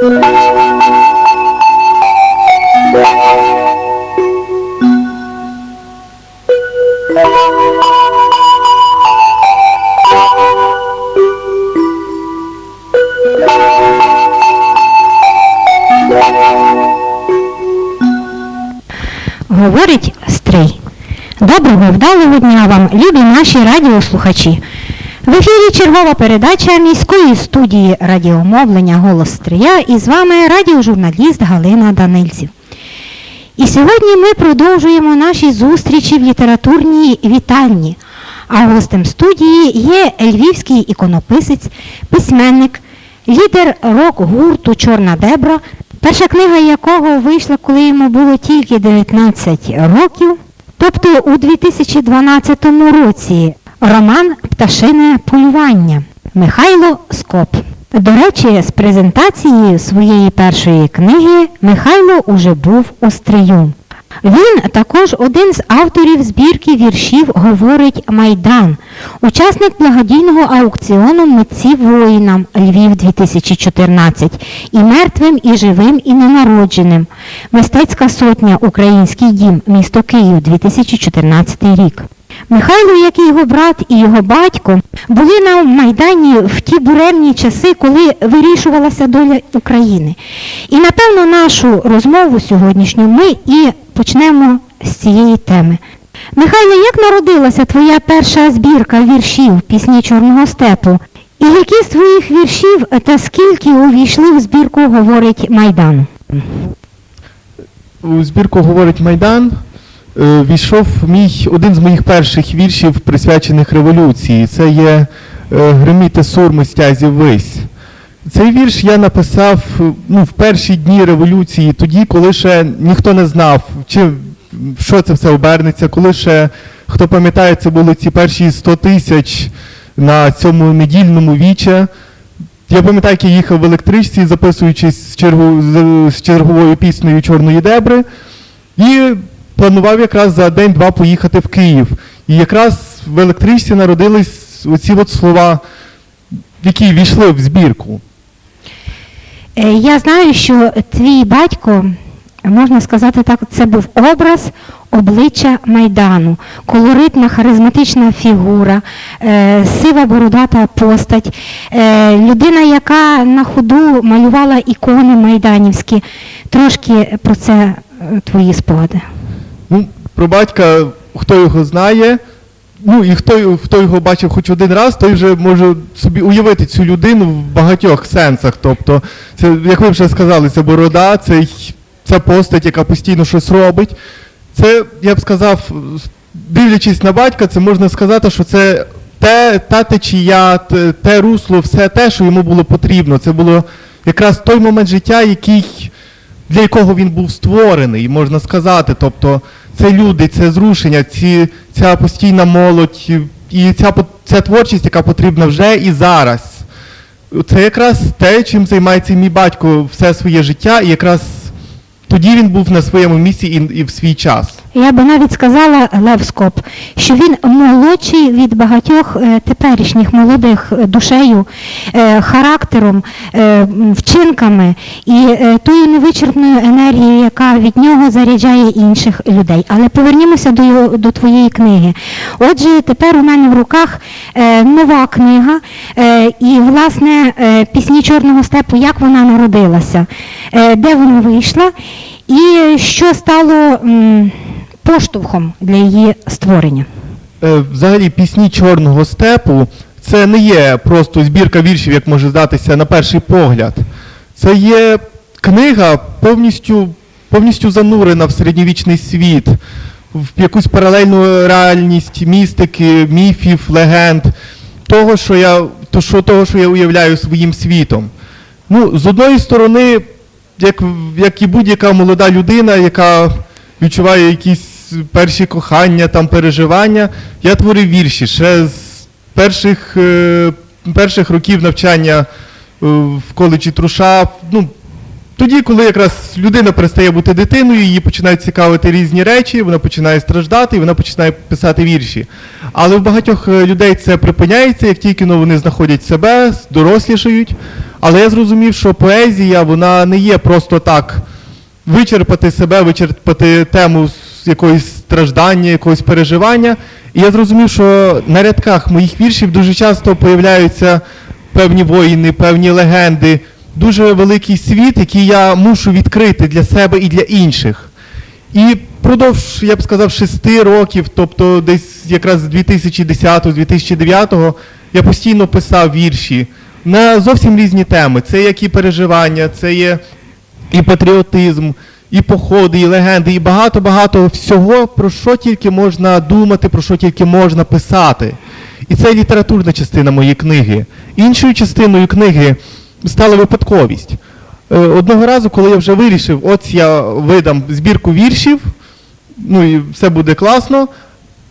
Говорить вдалого дня вам, любі наші радіослухачі. В ефірі чергова передача міської студії радіомовлення Голос Стрия і з вами радіожурналіст Галина Данильців. І сьогодні ми продовжуємо наші зустрічі в літературній вітальні. А гостем студії є львівський іконописець, письменник, лідер рок-гурту Чорна Дебра, перша книга якого вийшла, коли йому було тільки 19 років, тобто у 2012 році роман Пташине полювання Михайло Скоп. До речі, з презентації своєї першої книги Михайло уже був у стрию. Він також один з авторів збірки віршів Говорить Майдан, учасник благодійного аукціону Митці воїнам Львів 2014 і мертвим, і живим, і ненародженим. Мистецька сотня Український дім, місто Київ 2014 рік. Михайло, як і його брат і його батько, були на Майдані в ті буремні часи, коли вирішувалася доля України. І напевно нашу розмову сьогоднішню ми і почнемо з цієї теми. Михайло, як народилася твоя перша збірка віршів пісні Чорного степу? І які з твоїх віршів та скільки увійшли в збірку говорить Майдан? У збірку говорить Майдан. е, Війшов мій один з моїх перших віршів, присвячених революції. Це є е, Гриміте сурми стязів вись. Цей вірш я написав е, ну, в перші дні революції, тоді, коли ще ніхто не знав, чи що це все обернеться, коли ще, хто пам'ятає, це були ці перші 100 тисяч на цьому недільному віче. Я пам'ятаю, як я їхав в електричці, записуючись з, чергу, з, черговою піснею Чорної дебри, і планував якраз за день-два поїхати в Київ. І якраз в електричці народились оці от слова, які війшли в збірку. Е, Я знаю, що твій батько, можна сказати так, це був образ обличчя Майдану, колоритна, харизматична фігура, е, сива бородата постать, е, людина, яка на ходу малювала ікони майданівські. Трошки про це твої спогади. Ну, про батька, хто його знає, ну і хто, хто його бачив хоч один раз, той вже може собі уявити цю людину в багатьох сенсах. Тобто, це, як ви вже сказали, це борода, це, це постать, яка постійно щось робить. Це, я б сказав, дивлячись на батька, це можна сказати, що це те, та течія, те, те русло, все те, що йому було потрібно. Це було якраз той момент життя, який для якого він був створений, можна сказати. Тобто це люди, це зрушення, ці, ця постійна молодь і ця, ця творчість, яка потрібна вже і зараз. Це якраз те, чим займається мій батько все своє життя, і якраз тоді він був на своєму місці і, і в свій час. Я би навіть сказала Лев Скоп, що він молодший від багатьох е, теперішніх молодих е, душею, е, характером, вчинками і тою невичерпною енергією, яка від нього заряджає інших людей. Але повернімося до, до твоєї книги. Отже, тепер у мене в руках нова книга, і власне пісні Чорного степу, як вона народилася, де вона вийшла, і що стало. Поштовхом для її створення. Е, Взагалі, пісні Чорного степу це не є просто збірка віршів, як може здатися на перший погляд. Це є книга повністю, повністю занурена в середньовічний світ, в якусь паралельну реальність містики, міфів, легенд, того, що я, то, що, того, що я уявляю своїм світом. Ну, з одної сторони, як, як і будь-яка молода людина, яка відчуває якісь перші кохання, там переживання, я творив вірші ще з перших, е, перших років навчання е, в коледжі Труша. Ну, Тоді, коли якраз людина перестає бути дитиною, її починають цікавити різні речі, вона починає страждати і вона починає писати вірші. Але в багатьох е, людей це припиняється, як тільки ну, вони знаходять себе, дорослішають. Але я зрозумів, що поезія вона не є просто так вичерпати себе, вичерпати тему якогось страждання, якогось переживання. І я зрозумів, що на рядках моїх віршів дуже часто появляються певні воїни, певні легенди, дуже великий світ, який я мушу відкрити для себе і для інших. І впродовж, я б сказав, шести років, тобто десь якраз з 2010-2009 я постійно писав вірші на зовсім різні теми. Це як і переживання, це є і патріотизм, і походи, і легенди, і багато-багато всього, про що тільки можна думати, про що тільки можна писати. І це літературна частина моєї книги. Іншою частиною книги стала випадковість. Е, Одного разу, коли я вже вирішив, от я видам збірку віршів, ну і все буде класно,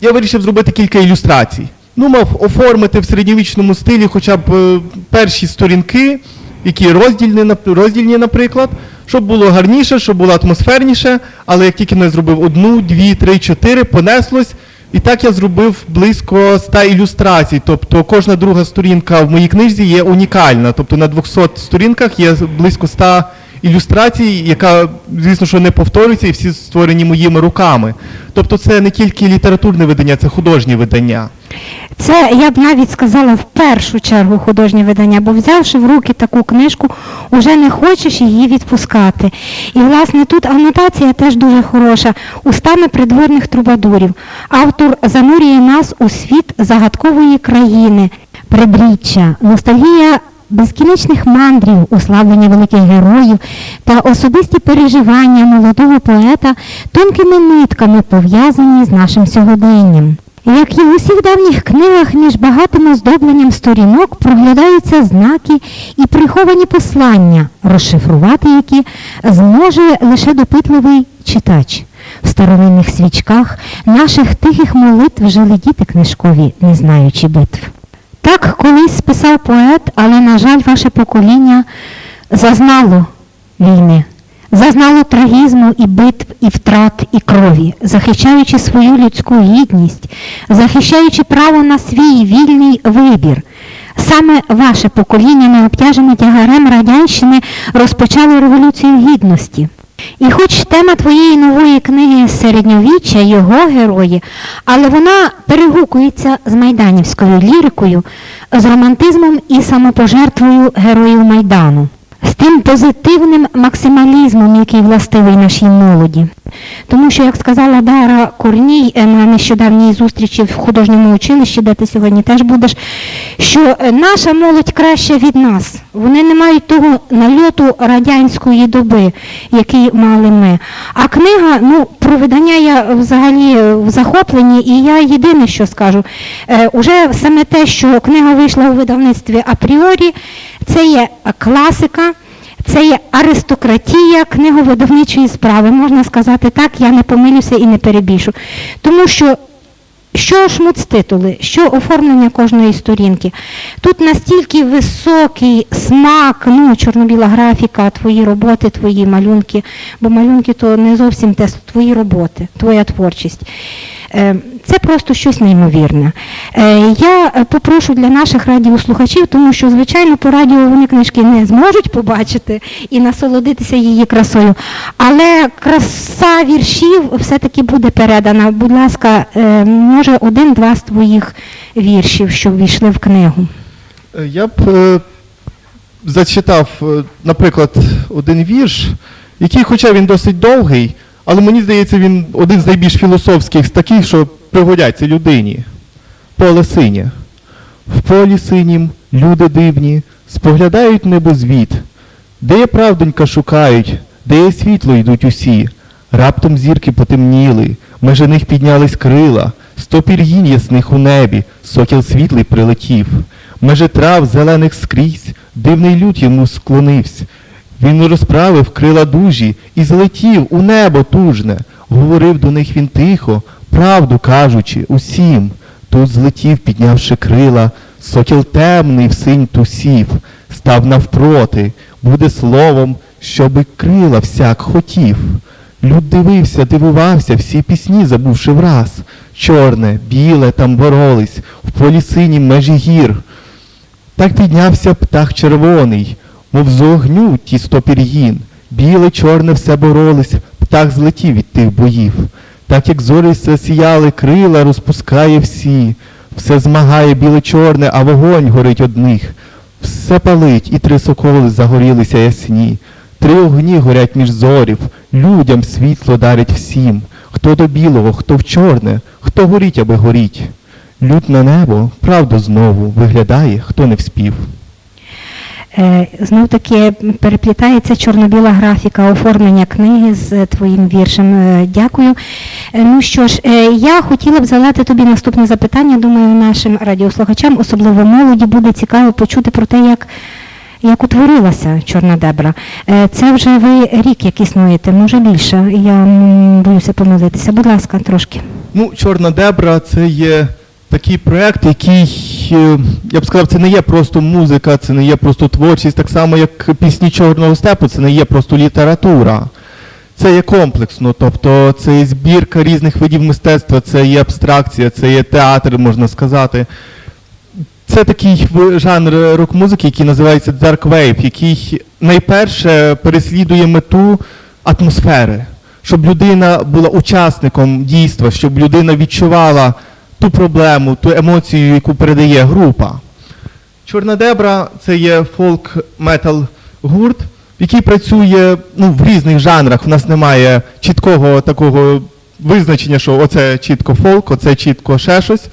я вирішив зробити кілька ілюстрацій. Ну, мав оформити в середньовічному стилі хоча б е, перші сторінки, які роздільні, роздільні, наприклад, щоб було гарніше, щоб було атмосферніше, але як тільки не зробив одну, дві, три, чотири, понеслось. І так я зробив близько ста ілюстрацій. Тобто кожна друга сторінка в моїй книжці є унікальна. Тобто на 200 сторінках є близько ста ілюстрацій, яка, звісно, що не повторюється, і всі створені моїми руками. Тобто це не тільки літературне видання, це художнє видання. Це я б навіть сказала в першу чергу художнє видання, бо взявши в руки таку книжку, уже не хочеш її відпускати. І власне тут анотація теж дуже хороша. Устами придворних трубадурів. Автор занурює нас у світ загадкової країни, предріччя, ностальгія безкінечних мандрів, уславлення великих героїв та особисті переживання молодого поета тонкими нитками пов'язані з нашим сьогоденням. Як і в усіх давніх книгах, між багатим оздобленням сторінок проглядаються знаки і приховані послання, розшифрувати які зможе лише допитливий читач. В старовинних свічках наших тихих молитв жили діти книжкові, не знаючи битв. Так колись списав поет, але, на жаль, ваше покоління зазнало війни, зазнало трагізму і битв, і втрат, і крові, захищаючи свою людську гідність, захищаючи право на свій вільний вибір. Саме ваше покоління, не обтяжене тягарем радянщини, розпочало революцію гідності. І хоч тема твоєї нової книги середньовіччя, його герої, але вона перегукується з майданівською лірикою, з романтизмом і самопожертвою героїв Майдану, тим позитивним максималізмом, який властивий нашій молоді. Тому що, як сказала Дара Корній е, на нещодавній зустрічі в художньому училищі, де ти сьогодні теж будеш, що е, наша молодь краща від нас. Вони не мають того нальоту радянської доби, який мали ми. А книга, ну, про видання я взагалі в захопленні, і я єдине, що скажу, е, уже саме те, що книга вийшла у видавництві апріорі, це є класика. Це є аристократія книговидавничої справи, можна сказати так, я не помилюся і не перебільшу. Тому що що шмуц-титули, що оформлення кожної сторінки. Тут настільки високий смак, ну, чорно-біла графіка, твої роботи, твої малюнки, бо малюнки то не зовсім те, твої роботи, твоя творчість. Це просто щось неймовірне. Е, Я е, попрошу для наших радіослухачів, тому що, звичайно, по радіо вони книжки не зможуть побачити і насолодитися її красою. Але краса віршів все-таки буде передана. Будь ласка, е, може, один-два з твоїх віршів, що ввійшли в книгу. Я б зачитав, наприклад, один вірш, який, хоча він досить довгий, але мені здається, він один з найбільш філософських з таких, що пригодяться людині. Поле синє. В полі синім люди дивні, споглядають небозвіт, де є правдонька шукають, де є світло йдуть усі. Раптом зірки потемніли, межи них піднялись крила, сто пір'їн ясних у небі, сокіл світлий прилетів. Межи трав зелених скрізь, дивний люд йому склонився. Він розправив крила дужі і злетів у небо тужне. Говорив до них він тихо, правду кажучи усім. Тут злетів, піднявши крила, сокіл темний в синь тусів, став навпроти, буде словом щоби крила всяк хотів. Люд дивився, дивувався, всі пісні забувши враз. Чорне, біле там боролись, в полі синім межі гір. Так піднявся птах червоний, мов з огню тісто пір'їн. Біле, чорне все боролись, птах злетів від тих боїв. Так як зорі сіяли, крила розпускає всі. Все змагає біле-чорне, а вогонь горить одних. Все палить, і три соколи загорілися ясні. Три огні горять між зорів, людям світло дарить всім. Хто до білого, хто в чорне, хто горіть, аби горіть. Люд на небо, правду знову, виглядає, хто не вспів. Е, Знов таки переплітається чорно-біла графіка оформлення книги з е, твоїм віршем. Е, Дякую. Е, Ну що ж, е, я хотіла б задати тобі наступне запитання. Думаю, нашим радіослухачам, особливо молоді, буде цікаво почути про те, як, як утворилася Чорна дебра. Е, Це вже ви рік як існуєте, може більше. Я боюся помилитися. Будь ласка, трошки. Ну, Чорна дебра це є такий проект, який, е, я б сказав, це не є просто музика, це не є просто творчість, так само як пісні Чорного степу, це не є просто література. Це є комплексно, тобто це є збірка різних видів мистецтва, це є абстракція, це є театр, можна сказати. Це такий жанр рок-музики, який називається Dark Wave, який найперше переслідує мету атмосфери, щоб людина була учасником дійства, щоб людина відчувала ту проблему, ту емоцію, яку передає група. Чорна дебра це є фолк-метал гурт, який працює ну, в різних жанрах. У нас немає чіткого такого визначення, що оце чітко фолк, оце чітко ще щось.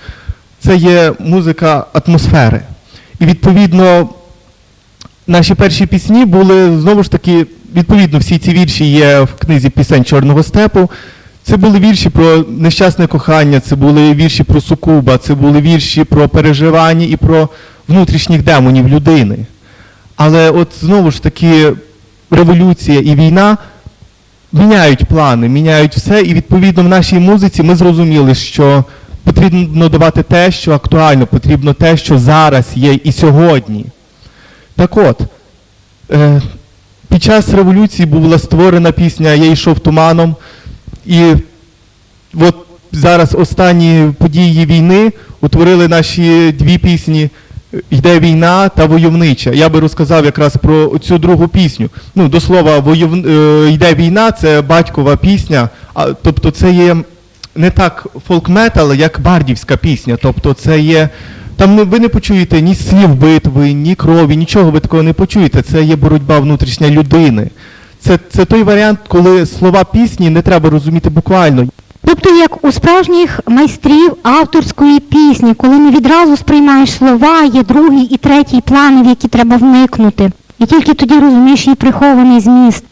Це є музика атмосфери. І відповідно наші перші пісні були знову ж таки, відповідно, всі ці вірші є в книзі пісень Чорного степу. Це були вірші про нещасне кохання, це були вірші про сукуба, це були вірші про переживання і про внутрішніх демонів людини. Але от знову ж таки революція і війна міняють плани, міняють все, і відповідно в нашій музиці ми зрозуміли, що потрібно давати те, що актуально, потрібно те, що зараз є і сьогодні. Так от, е, під час революції була створена пісня Я йшов туманом, і от зараз останні події війни утворили наші дві пісні Йде війна та войовнича. Я би розказав якраз про цю другу пісню. Ну, до слова, войов... е, йде війна це батькова пісня, а, тобто це є не так фолк-метал, як бардівська пісня. Тобто це є. Там ви не почуєте ні слів битви, ні крові, нічого ви такого не почуєте. Це є боротьба внутрішня людини. Це, це той варіант, коли слова пісні не треба розуміти буквально. Тобто, як у справжніх майстрів авторської пісні, коли не відразу сприймаєш слова, є другий і третій плани, в які треба вникнути. І тільки тоді розумієш її прихований зміст.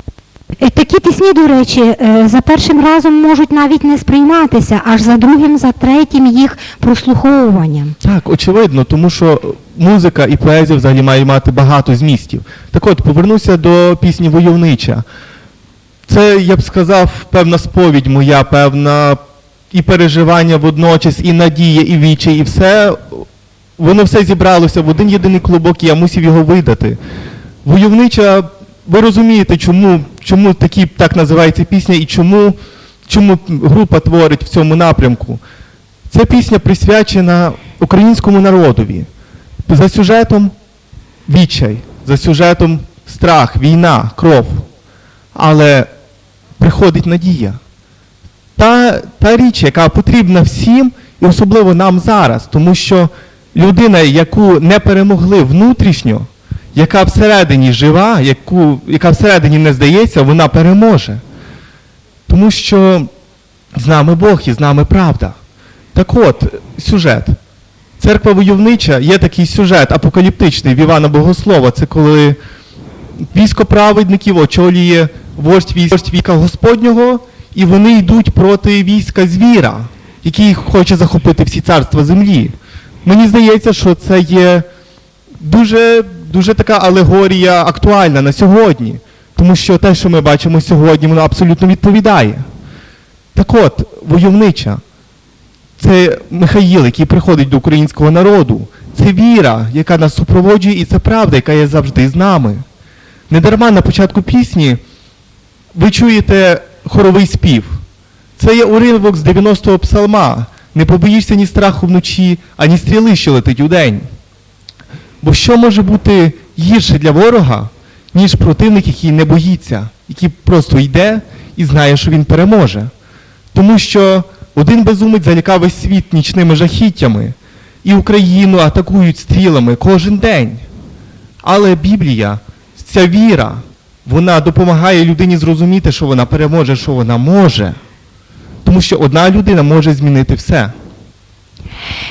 Е, Такі пісні, до речі, е, за першим разом можуть навіть не сприйматися, аж за другим, за третім їх прослуховуванням. Так, очевидно, тому що музика і поезія взагалі має мати багато змістів. Так от, повернуся до пісні Войовнича. Це, я б сказав, певна сповідь моя, певна і переживання водночас, і надія, і вічі, і все. Воно все зібралося в один єдиний клубок, і я мусив його видати. Войовнича, ви розумієте, чому, чому такі, так називається пісня і чому, чому група творить в цьому напрямку. Ця пісня присвячена українському народові. За сюжетом відчай, за сюжетом страх, війна, кров. Але приходить надія. Та, та річ, яка потрібна всім, і особливо нам зараз, тому що людина, яку не перемогли внутрішньо, яка всередині жива, яку, яка всередині не здається, вона переможе. Тому що з нами Бог і з нами правда. Так от, сюжет. Церква войовнича є такий сюжет апокаліптичний в Івана Богослова. Це коли військо праведників очолює вождь військ- вождь війська Господнього, і вони йдуть проти війська звіра, який хоче захопити всі царства землі. Мені здається, що це є дуже, дуже така алегорія актуальна на сьогодні, тому що те, що ми бачимо сьогодні, воно абсолютно відповідає. Так от, войовнича. Це Михаїл, який приходить до українського народу. Це віра, яка нас супроводжує, і це правда, яка є завжди з нами. Недарма на початку пісні ви чуєте хоровий спів. Це є уривок з 90-го псалма. Не побоїшся ні страху вночі, ані стріли, що летить удень. Бо що може бути гірше для ворога, ніж противник, який не боїться, який просто йде і знає, що він переможе. Тому що один безумець залякав весь світ нічними жахіттями, і Україну атакують стрілами кожен день. Але Біблія, ця віра, вона допомагає людині зрозуміти, що вона переможе, що вона може. Тому що одна людина може змінити все.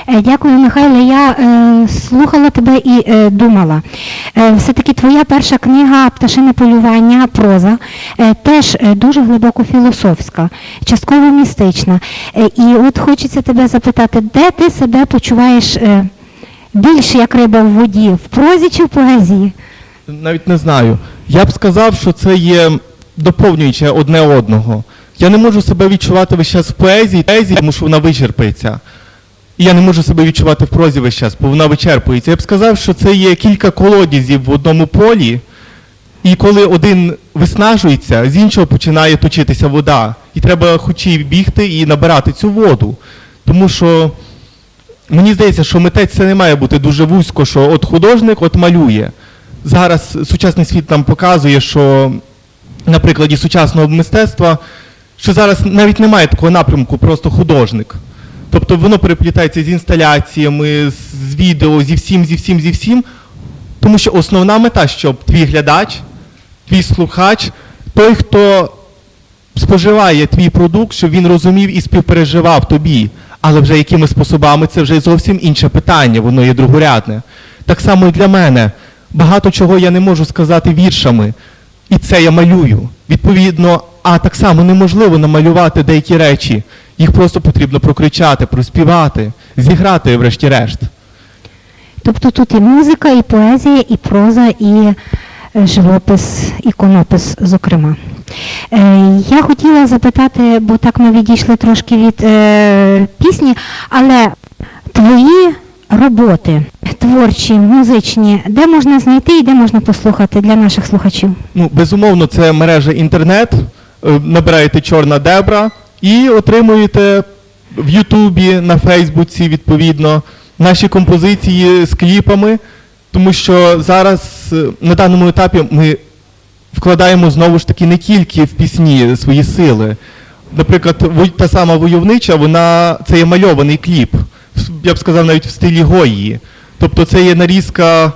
Е, Дякую, Михайле. Я е, слухала тебе і е, думала. Е, все-таки твоя перша книга Пташине полювання, проза, е, теж е, дуже глибоко філософська, частково містична. Е, і от хочеться тебе запитати, де ти себе почуваєш е, більше як риба в воді, в прозі чи в поезії? Навіть не знаю. Я б сказав, що це є доповнююче одне одного. Я не можу себе відчувати весь час в поезії, тому що вона вичерпується. І я не можу себе відчувати в прозі весь час, бо вона вичерпується. Я б сказав, що це є кілька колодязів в одному полі, і коли один виснажується, з іншого починає точитися вода. І треба хоч і бігти і набирати цю воду. Тому що мені здається, що митець це не має бути дуже вузько, що от художник от малює. Зараз сучасний світ нам показує, що на прикладі сучасного мистецтва, що зараз навіть немає такого напрямку, просто художник. Тобто воно переплітається з інсталяціями, з, відео, зі всім, зі всім, зі всім. Тому що основна мета, щоб твій глядач, твій слухач, той, хто споживає твій продукт, щоб він розумів і співпереживав тобі. Але вже якими способами це вже зовсім інше питання, воно є другорядне. Так само і для мене. Багато чого я не можу сказати віршами, і це я малюю. Відповідно, а так само неможливо намалювати деякі речі. Їх просто потрібно прокричати, проспівати, зіграти, врешті-решт. Тобто тут і музика, і поезія, і проза, і е, живопис, іконопис, зокрема. Е, Я хотіла запитати, бо так ми відійшли трошки від е, пісні, але твої роботи творчі, музичні, де можна знайти і де можна послухати для наших слухачів? Ну, безумовно, це мережа інтернет. Е, Набираєте чорна дебра і отримуєте в Ютубі, на Фейсбуці, відповідно, наші композиції з кліпами, тому що зараз е, на даному етапі ми вкладаємо знову ж таки не тільки в пісні свої сили. Наприклад, та сама войовнича, вона це є мальований кліп. Я б сказав, навіть в стилі Гої. Тобто це є нарізка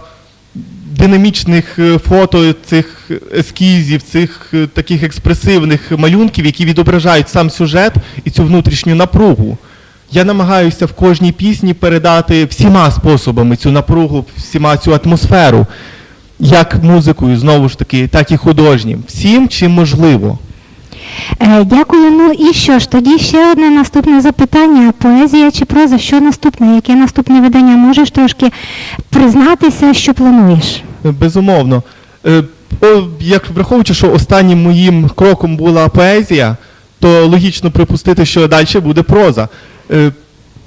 динамічних е, фото, цих ескізів, цих е, таких експресивних малюнків, які відображають сам сюжет і цю внутрішню напругу. Я намагаюся в кожній пісні передати всіма способами цю напругу, всіма цю атмосферу, як музикою, знову ж таки, так і художнім. Всім, чим можливо. Е, Дякую. Ну і що ж, тоді ще одне наступне запитання. Поезія чи проза? Що наступне? Яке наступне видання? Можеш трошки признатися, що плануєш? Безумовно. Е, Як враховуючи, що останнім моїм кроком була поезія, то логічно припустити, що далі буде проза. Е,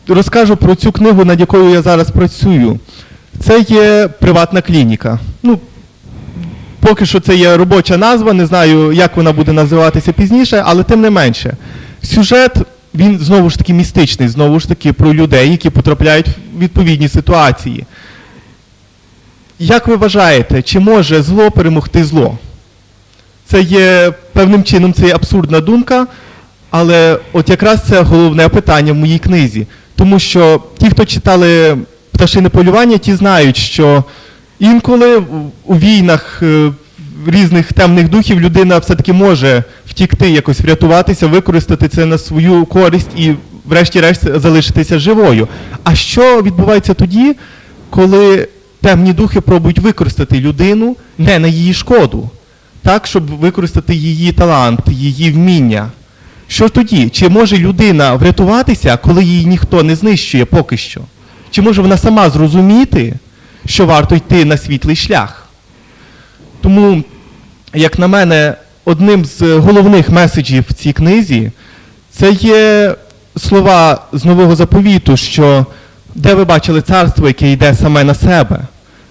Розкажу про цю книгу, над якою я зараз працюю. Це є приватна клініка. Ну, поки що це є робоча назва, не знаю, як вона буде називатися пізніше, але тим не менше. Сюжет, він знову ж таки містичний, знову ж таки про людей, які потрапляють в відповідні ситуації. Як ви вважаєте, чи може зло перемогти зло? Це є певним чином це є абсурдна думка, але от якраз це головне питання в моїй книзі. Тому що ті, хто читали пташине полювання, ті знають, що інколи у війнах е, різних темних духів людина все-таки може втікти, якось врятуватися, використати це на свою користь і, врешті-решт, залишитися живою. А що відбувається тоді, коли темні духи пробують використати людину не на її шкоду, так, щоб використати її талант, її вміння? Що тоді? Чи може людина врятуватися, коли її ніхто не знищує поки що? Чи може вона сама зрозуміти, що варто йти на світлий шлях? Тому, як на мене, одним з головних меседжів в цій книзі це є слова з нового заповіту, що де ви бачили царство, яке йде саме на себе.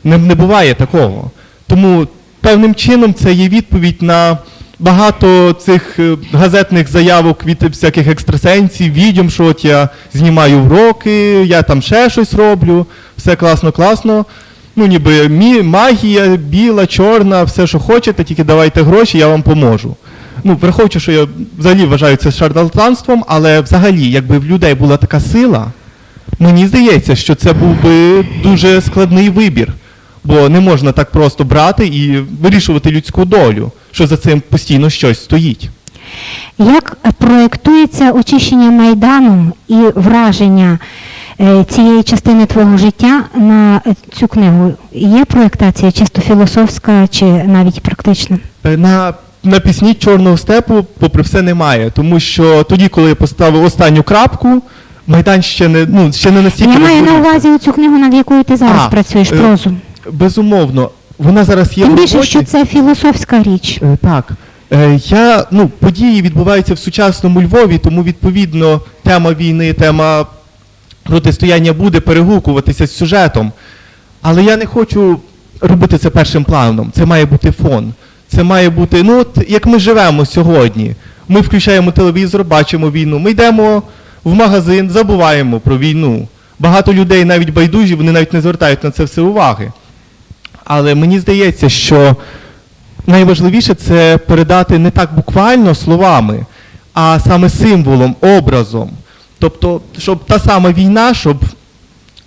Не, не буває такого. Тому певним чином це є відповідь на багато цих е, газетних заявок від всяких екстрасенсів, відьом, що от я знімаю уроки, я там ще щось роблю, все класно, класно. Ну, ніби мі, магія, біла, чорна, все, що хочете, тільки давайте гроші, я вам поможу. Ну, враховуючи, що я взагалі вважаю це шарлатанством, але взагалі, якби в людей була така сила, мені здається, що це був би дуже складний вибір. Бо не можна так просто брати і вирішувати людську долю, що за цим постійно щось стоїть. Як проєктується очищення Майдану і враження цієї частини твого життя на е, цю книгу? Є проєктація чисто філософська чи навіть практична? Е, На, на пісні Чорного степу, попри все, немає. Тому що тоді, коли я поставив останню крапку, Майдан ще не, ну, ще не настільки. Я маю на увазі цю книгу, над якою ти зараз А, працюєш, е, прозу. Безумовно, вона зараз є Тим більше, роботі. що це філософська річ. Е, Так. Е, Я, ну, події відбуваються в сучасному Львові, тому відповідно тема війни, тема протистояння буде перегукуватися з сюжетом. Але я не хочу робити це першим планом. Це має бути фон. Це має бути, ну от як ми живемо сьогодні. Ми включаємо телевізор, бачимо війну. Ми йдемо в магазин, забуваємо про війну. Багато людей навіть байдужі, вони навіть не звертають на це все уваги. Але мені здається, що найважливіше це передати не так буквально словами, а саме символом, образом. Тобто, щоб та сама війна, щоб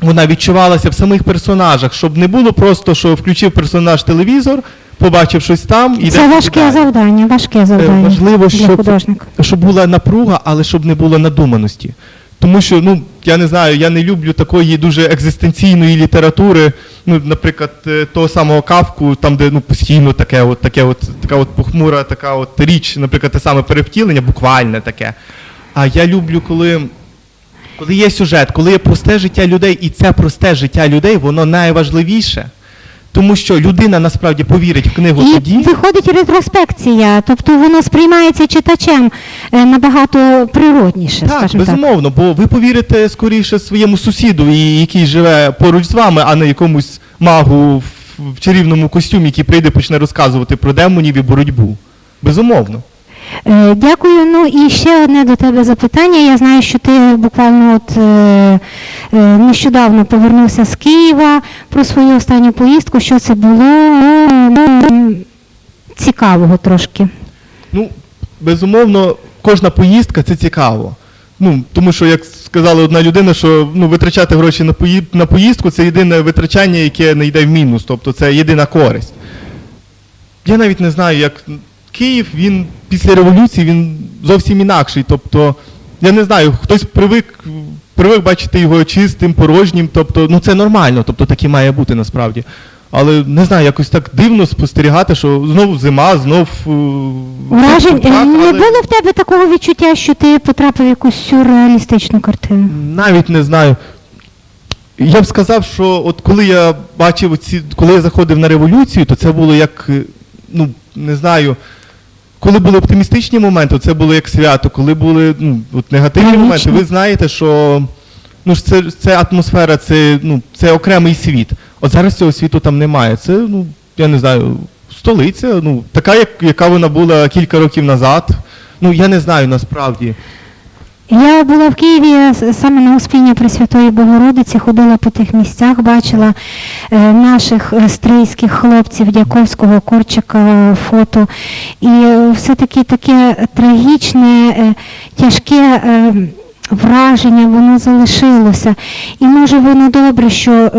вона відчувалася в самих персонажах, щоб не було просто, що включив персонаж телевізор, побачив щось там і Це важке далі. завдання, важке завдання важливо, для щоб- художника. щоб була напруга, але щоб не було надуманості. Тому що, ну, я не знаю, я не люблю такої дуже екзистенційної літератури, ну, наприклад, е, того самого кавку, там, де ну, постійно таке, от, таке от, така от похмура, така от річ, наприклад, те саме перевтілення, буквальне таке. А я люблю, коли, коли є сюжет, коли є просте життя людей, і це просте життя людей, воно найважливіше. Тому що людина насправді повірить в книгу І тоді. виходить ретроспекція, тобто воно сприймається читачем е, набагато природніше, Так, скажімо так. безумовно, бо ви повірите скоріше своєму сусіду, який живе поруч з вами, а не якомусь магу в чарівному костюмі, який прийде почне розказувати про демонів і боротьбу. Безумовно. Е, Дякую. Ну і ще одне до тебе запитання. Я знаю, що ти буквально от е, е, нещодавно повернувся з Києва про свою останню поїздку. Що це було? Цікавого трошки. Ну, безумовно, кожна поїздка це цікаво. Ну, тому що, як сказала одна людина, що ну, витрачати гроші на, пої... на поїздку це єдине витрачання, яке не йде в мінус, тобто це єдина користь. Я навіть не знаю, як Київ, він після революції він зовсім інакший. Тобто, я не знаю, хтось привик, привик бачити його чистим, порожнім, тобто, ну це нормально, тобто так і має бути насправді. Але не знаю, якось так дивно спостерігати, що знов зима, знов. е, Вражень все в руках, не але було в тебе такого відчуття, що ти потрапив в якусь сюрреалістичну картину? Навіть не знаю. Я б сказав, що от коли я бачив ці, коли я заходив на революцію, то це було як, е, ну, не знаю, коли були оптимістичні моменти, це було як свято, коли були ну, от негативні Конечно. моменти, ви знаєте, що ну, це, це атмосфера, це, ну, це окремий світ. От зараз цього світу там немає. Це, ну, я не знаю, столиця, ну, така, як, яка вона була кілька років назад. Ну, я не знаю насправді. Я була в Києві саме на Успіння Пресвятої Богородиці, ходила по тих місцях, бачила е, наших е, стрийських хлопців Дяковського, Корчика, фото. І е, все-таки таке трагічне, тяжке враження, воно залишилося. І може воно добре, що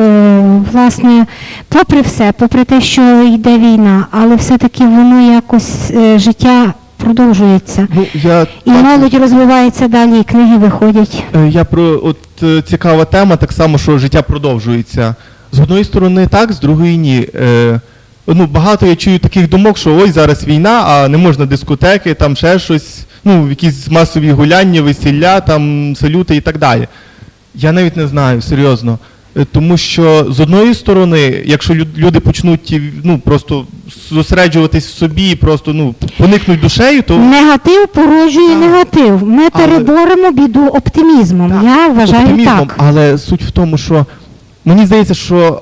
власне, попри все, попри те, що йде війна, але все-таки воно якось життя продовжується. Ну, я І молодь розвивається далі, і книги виходять. Е, Я про от е, цікава тема, так само, що життя продовжується. З одної сторони так, з другої ні. Е, ну, багато я чую таких думок, що ой, зараз війна, а не можна дискотеки, там ще щось, ну, якісь масові гуляння, весілля, там, салюти і так далі. Я навіть не знаю, серйозно. Е, Тому що з одної сторони, якщо люди почнуть і, ну, просто зосереджуватись в собі, і просто ну, поникнуть душею, то Негатив породжує негатив. Ми Але- переборемо біду оптимізмом. Так, Я вважаю оптимізмом, так. але суть в тому, що мені здається, що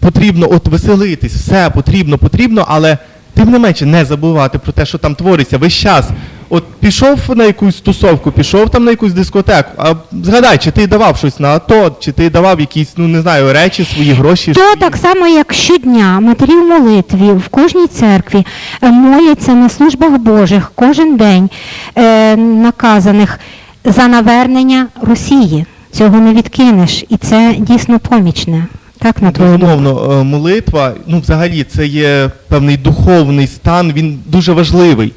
потрібно от веселитись, все потрібно, потрібно, але тим не менше не забувати про те, що там твориться весь час. От пішов на якусь тусовку, пішов там на якусь дискотеку, а згадай, чи ти давав щось на АТО, чи ти давав якісь, ну не знаю, речі, свої гроші. То свої- так само, як щодня матері в молитві в кожній церкві е, моляться на службах Божих кожен день е, наказаних за навернення Росії. Цього не відкинеш, і це дійсно помічне. Так, на твою? Безумовно, е, молитва, ну взагалі це є певний духовний стан, він дуже важливий.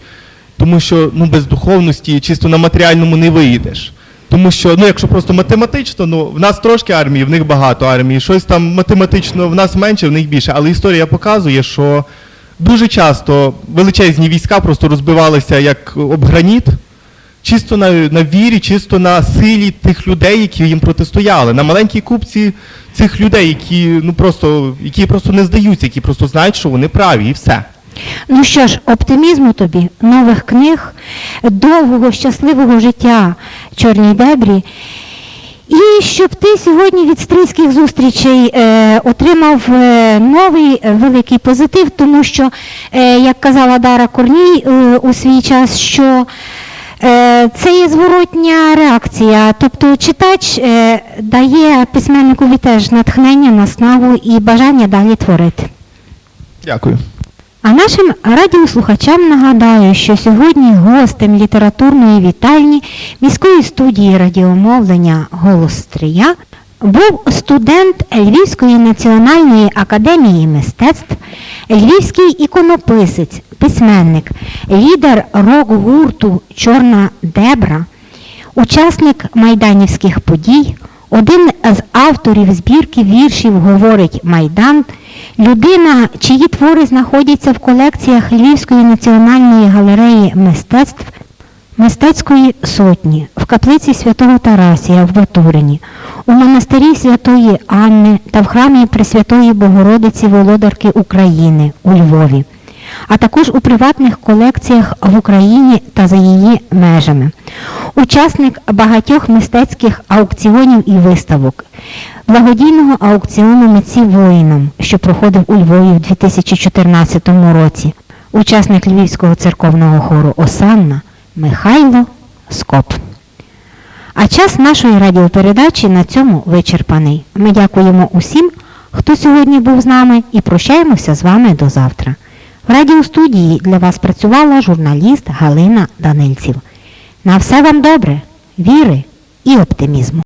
Тому що ну, без духовності чисто на матеріальному не виїдеш. Тому що, ну, якщо просто математично, ну в нас трошки армії, в них багато армії, щось там математично в нас менше, в них більше. Але історія показує, що дуже часто величезні війська просто розбивалися як об граніт, чисто на, на вірі, чисто на силі тих людей, які їм протистояли, на маленькій купці цих людей, які ну просто, які просто не здаються, які просто знають, що вони праві, і все. Ну що ж, оптимізму тобі, нових книг, довгого, щасливого життя, чорній дебрі. І щоб ти сьогодні від стрільських зустрічей е, отримав е, новий е, великий позитив, тому що, е, як казала Дара Корній е, у свій час, що е, це є зворотня реакція. Тобто читач е, дає письменникові теж натхнення, наснагу і бажання далі творити. Дякую. А нашим радіослухачам нагадаю, що сьогодні гостем літературної вітальні міської студії радіомовлення Голос Стрия був студент Львівської національної академії мистецтв, львівський іконописець, письменник, лідер рок-гурту Чорна Дебра, учасник майданівських подій, один з авторів збірки віршів говорить Майдан, людина, чиї твори знаходяться в колекціях Львівської національної галереї мистецтв мистецької сотні в каплиці святого Тарасія в Батурині, у монастирі святої Анни та в храмі Пресвятої Богородиці Володарки України у Львові а також у приватних колекціях в Україні та за її межами. Учасник багатьох мистецьких аукціонів і виставок, благодійного аукціону митців воїнам, що проходив у Львові в 2014 році, учасник Львівського церковного хору Осанна Михайло Скоп. А час нашої радіопередачі на цьому вичерпаний. Ми дякуємо усім, хто сьогодні був з нами, і прощаємося з вами до завтра. В радіостудії для вас працювала журналіст Галина Данильців. На все вам добре, віри і оптимізму.